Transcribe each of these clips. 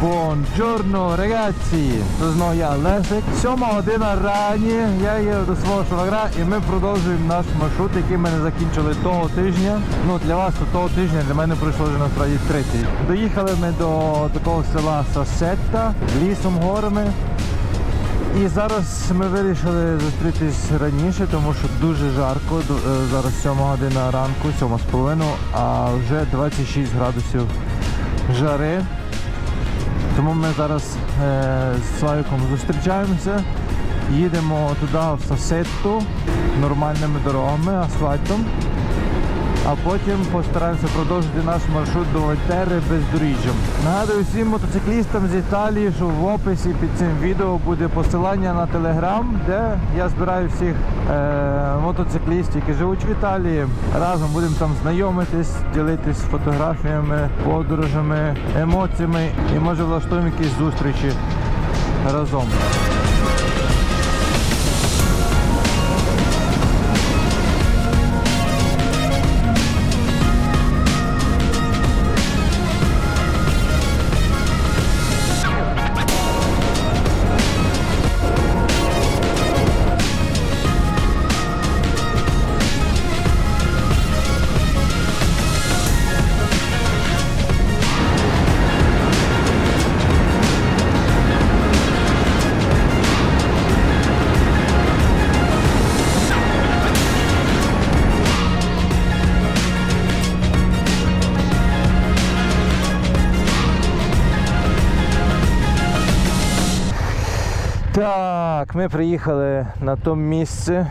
Buongiorno ragazzi! Це знову я Лесик. Сьома година рані. Я є до свого швагра і ми продовжуємо наш маршрут, який ми не закінчили того тижня. Ну для вас то того тижня, для мене пройшло вже насправді третій. Доїхали ми до такого села Сасетта, лісом, горами. І зараз ми вирішили зустрітись раніше, тому що дуже жарко. Е, Зараз 7 година ранку, 7 з половиною, а вже 26 градусів жари. Тому ми зараз е, з Славіком зустрічаємося, їдемо туди в Сасетту нормальними дорогами, асфальтом, а потім постараємося продовжити наш маршрут до Вольтери бездоріжжям. Нагадую всім мотоциклістам з Італії, що в описі під цим відео буде посилання на телеграм, де я збираю всіх е, мотоциклістів, які живуть в Італії. Разом будемо там знайомитись, ділитись фотографіями, подорожами, емоціями і може влаштуємо якісь зустрічі разом. Ми приїхали на то місце,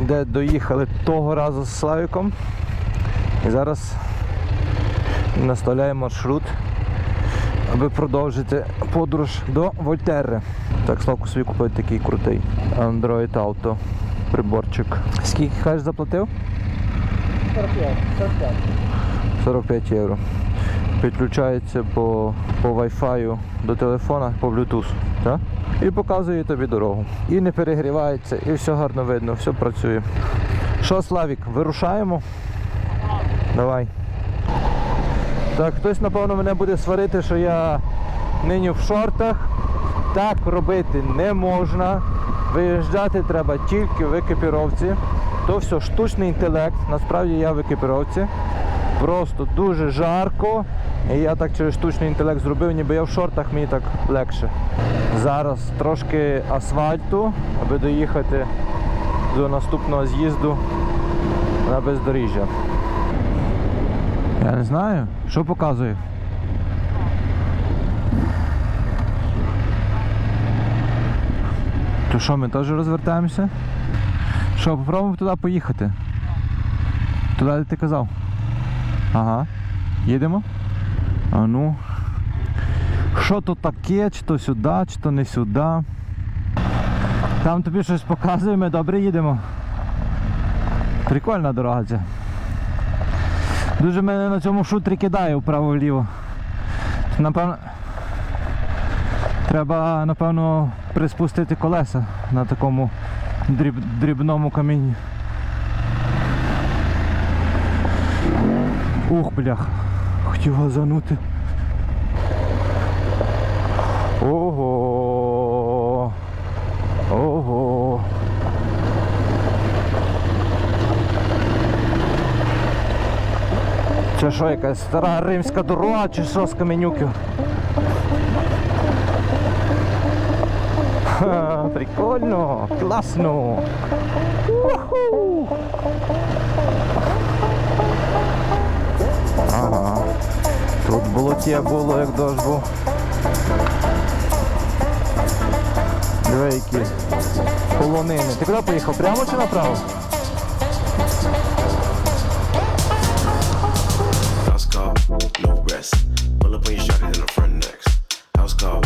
де доїхали того разу з Славіком. І зараз наставляємо маршрут, аби продовжити подорож до Вольтерри. Так, Славку собі купив такий крутий Android Auto приборчик. Скільки кажеш заплатив? 45, 45. 45 євро. Підключається по, по Wi-Fi до телефона по Bluetooth. Так? І показує тобі дорогу. І не перегрівається, і все гарно видно, все працює. Що, Славік, вирушаємо? Давай. Так, хтось, напевно, мене буде сварити, що я нині в шортах. Так робити не можна. Виїжджати треба тільки в екіпіровці. То все штучний інтелект. Насправді я в екіпіровці. Просто дуже жарко. І я так через штучний інтелект зробив, ніби я в шортах, мені так легше. Зараз трошки асфальту, аби доїхати до наступного з'їзду на бездоріжжя. Я не знаю, що показує. То що, ми теж розвертаємося? Що, попробуємо туди поїхати? Туди де ти казав? Ага. Їдемо? А ну. Що то таке, чи то сюди, чи то не сюди. Там тобі щось показує, ми добре їдемо. Прикольна дорога ця. Дуже мене на цьому шутрі кидає вправо-вліво. Напевно. Треба, напевно, приспустити колеса на такому дріб, дрібному камінні. Ух, блях. Хотів газанути. Ого. Ого. Це що, якась стара римська дорога чи що з каменюків? Ха, прикольно, класно. Уху. Тут було, як дощ був. Диви, які полонини. Ти куди поїхав? Прямо чи call,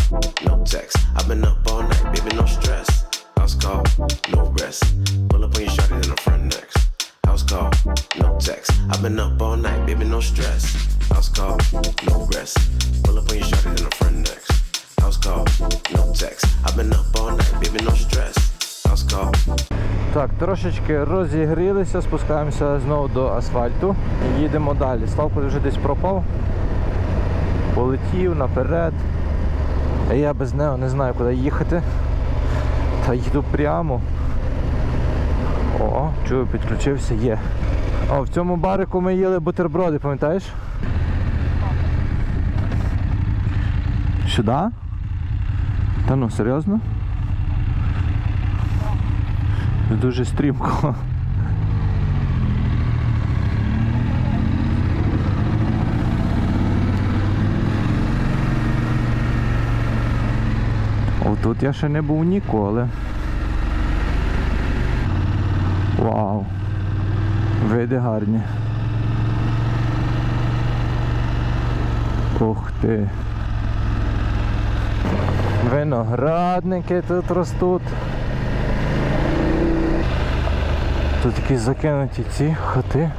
no text. I've been up all night, baby, no stress. House call, no rest. Next. House call, no text. I've been up all night, baby, no stress. House call, no rest. Pull up on your shorty in the front next. House call, no text. I've been up all night, baby, no stress. House call, Так, трошечки розігрілися, спускаємося знову до асфальту. Їдемо далі. Славко вже десь пропав. Полетів наперед. А я без нього не знаю, куди їхати. Та їду прямо. О, чую, підключився, є. О, в цьому барику ми їли бутерброди, пам'ятаєш? Сюди? Та ну, серйозно? Дуже стрімко. О, тут я ще не був ніколи. Вау. Види гарні. Ух ти. Виноградники тут ростуть. Тут такі закинуті ці хати.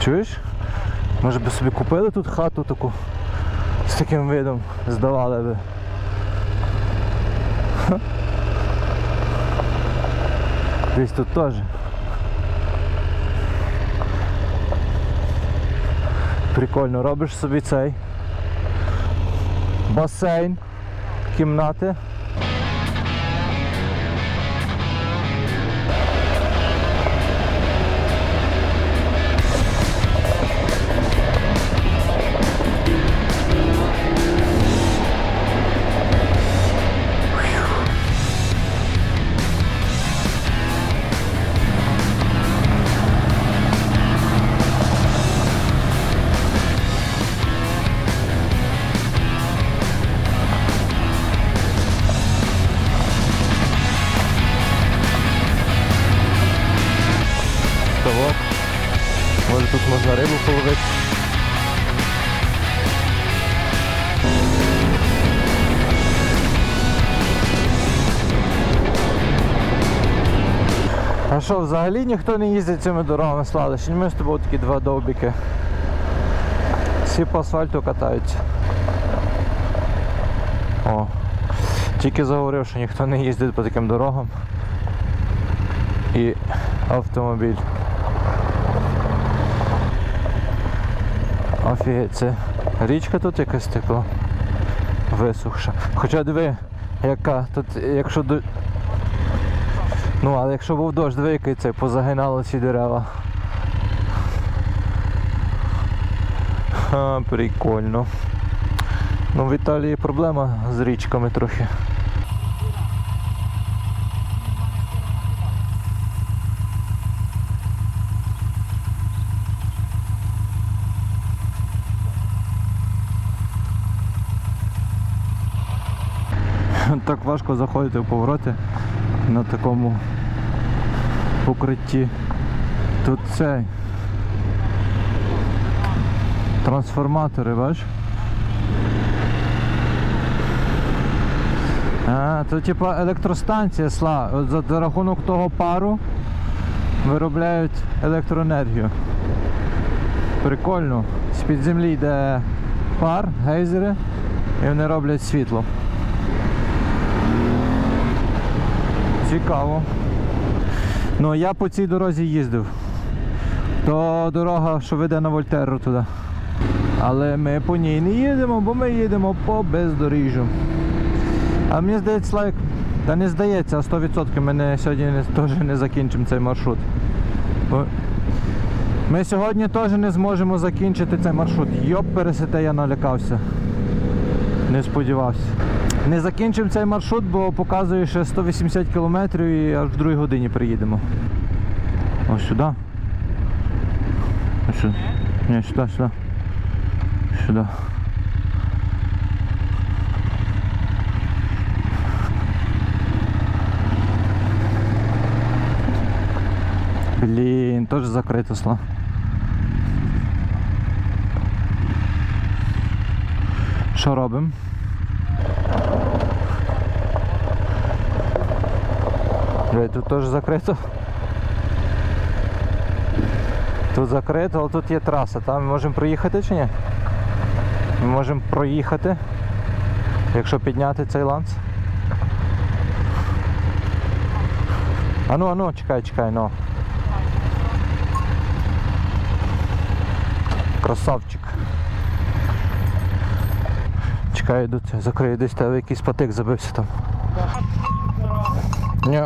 Чуєш? Може би собі купили тут хату таку з таким видом, здавали би. Ха. Десь тут теж. Прикольно, робиш собі цей басейн, кімнати. А що, взагалі ніхто не їздить цими дорогами слали? Ще ми з тобою такі два довбіки. Всі по асфальту катаються. О. Тільки заговорив, що ніхто не їздить по таким дорогам. І автомобіль. Офігеть, це річка тут якась така висохша. Хоча диви, яка тут, якщо до... Ну, але якщо був дощ, диви, який це позагинало ці дерева. Ха, прикольно. Ну, в Італії проблема з річками трохи. Так важко заходити в повороти на такому покритті. Тут цей трансформатори, бачиш? А, типа електростанція сла. От за рахунок того пару виробляють електроенергію. Прикольно. З-під землі йде пар, гейзери, і вони роблять світло. Цікаво. Ну я по цій дорозі їздив. То дорога, що веде на Вольтерру туди. Але ми по ній не їдемо, бо ми їдемо по бездоріжжю. А мені здається, лайк, та не здається, а 100% ми не, сьогодні теж не закінчимо цей маршрут. Бо ми сьогодні теж не зможемо закінчити цей маршрут. Йоп, пересете, я налякався. Не сподівався. Не закінчимо цей маршрут, бо показує ще 180 км і аж в другій годині приїдемо. Ось сюди. Ось сюди. Ні, сюди, сюди. Сюди. Блін, теж закрито сла. Що робимо? Блядь, тут теж закрито. Тут закрито, але тут є траса. Там ми можемо проїхати чи ні? Ми можемо проїхати, якщо підняти цей ланц. Ану, ану, чекай, чекай, ну. Красавчик. Чекай, йду це, закрию десь тебе якийсь патик забився там. Ні.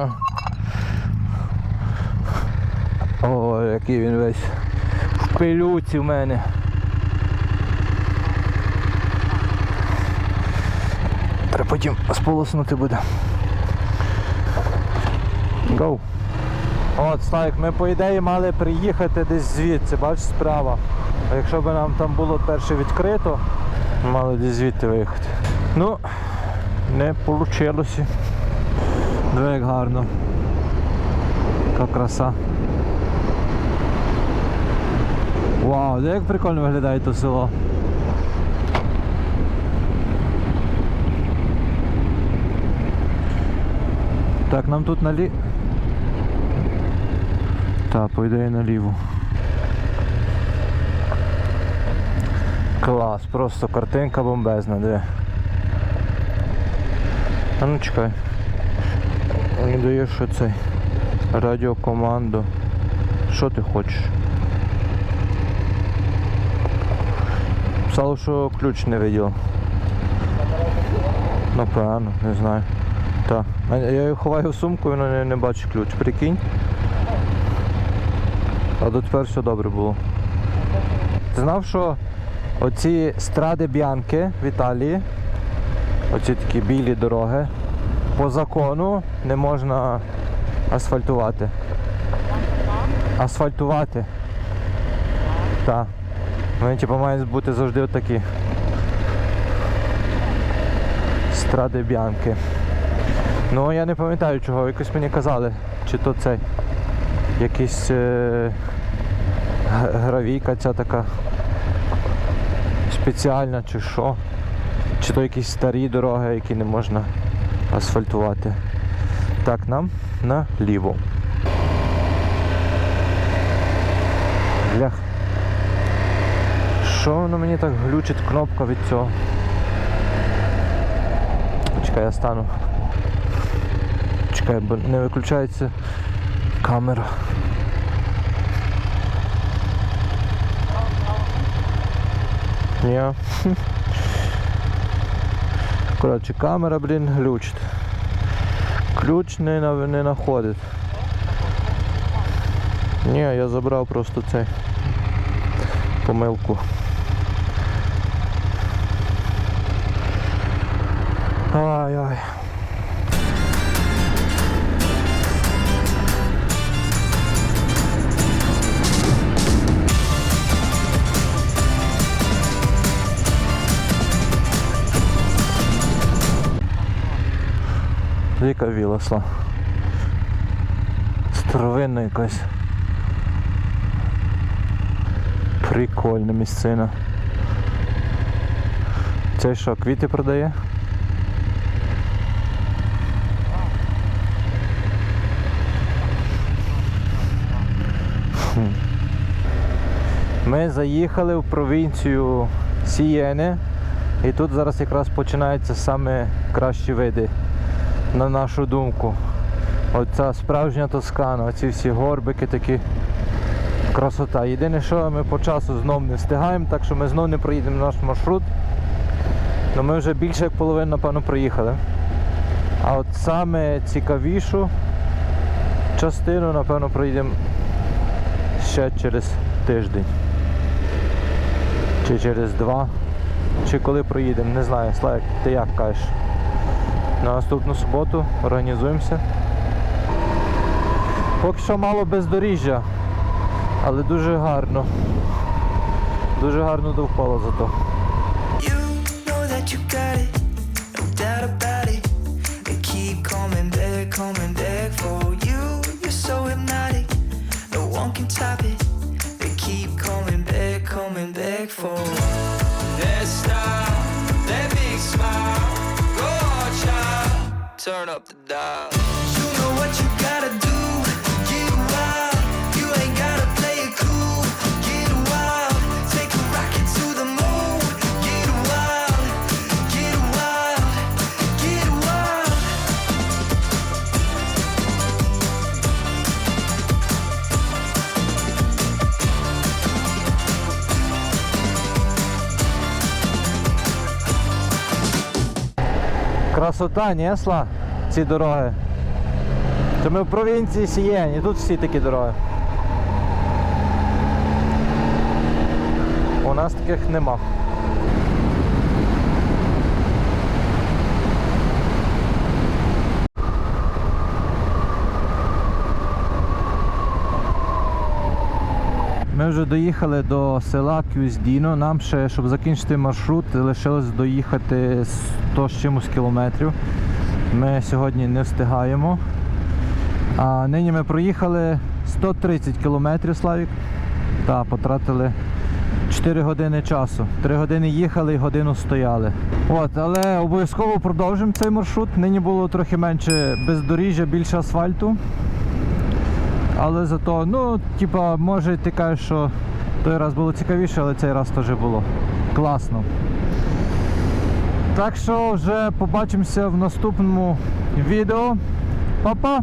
О, який він весь в пилюці в мене. Треба потім сполоснути буде. Гоу. От, Славік, ми по ідеї мали приїхати десь звідси, бачиш, справа. А якщо б нам там було перше відкрито, мали десь звідти виїхати. Ну, не вийшло. Диви, як гарно. Яка краса. Вау, диви, як прикольно виглядає то село. Так, нам тут налі... Так, по ідеї наліво. Клас, просто картинка бомбезна, де. А ну чекай. Мені даєш що цей радіокоманду. Що ти хочеш? Писало, що ключ не виділа. Напевно, не знаю. Так. А Я його ховаю в сумку, воно не, не бачить ключ. Прикинь. А дотепер все добре було. Ти знав, що оці стради Б'янки в Італії, оці такі білі дороги, по закону не можна асфальтувати. Асфальтувати. Так. Вони типу мають бути завжди отакі. Стради Б'янки. Ну я не пам'ятаю чого, якось мені казали, чи то цей якийсь е, гравійка ця така спеціальна чи що. Чи то якісь старі дороги, які не можна асфальтувати. Так, нам наліво. Блях. Що воно мені так глючить кнопка від цього? Чекай, я стану. Чекай, бо не виключається камера. Ні. Коротше, камера, блін, глючить. Ключ не, не знаходить. Ні, я забрав просто цей помилку. Ай-ай. Яка вілосла. Старовинна якась. Прикольна місцина. Це що, квіти продає? Ми заїхали в провінцію Сієне і тут зараз якраз починаються саме кращі види, на нашу думку. Оця справжня Тоскана, оці всі горбики такі. Красота. Єдине, що ми по часу знов не встигаємо, так що ми знов не проїдемо наш маршрут. Ну ми вже більше як половину, напевно, проїхали. А от саме цікавішу частину, напевно, проїдемо ще через тиждень. Чи через два. Чи коли проїдемо, не знаю. Славик, ти як кажеш? На наступну суботу організуємося. Поки що мало бездоріжжя, але дуже гарно. Дуже гарно довкола зато. Coming back for you. You're so hypnotic, no one can top it. For that style, that big smile. Go on, child, turn up the dial. Красота, несла Ці дороги. Це ми в провінції Сієні, тут всі такі дороги. У нас таких нема. Ми вже доїхали до села Кюздіно. Нам ще, щоб закінчити маршрут, лишилось доїхати 100 з чимось кілометрів. Ми сьогодні не встигаємо. А нині ми проїхали 130 кілометрів, Славік. Та потратили 4 години часу. 3 години їхали і годину стояли. От, але обов'язково продовжимо цей маршрут. Нині було трохи менше бездоріжжя, більше асфальту. Але зато, ну, типа, може ти кажеш, що той раз було цікавіше, але цей раз теж було класно. Так що вже побачимося в наступному відео. Па-па!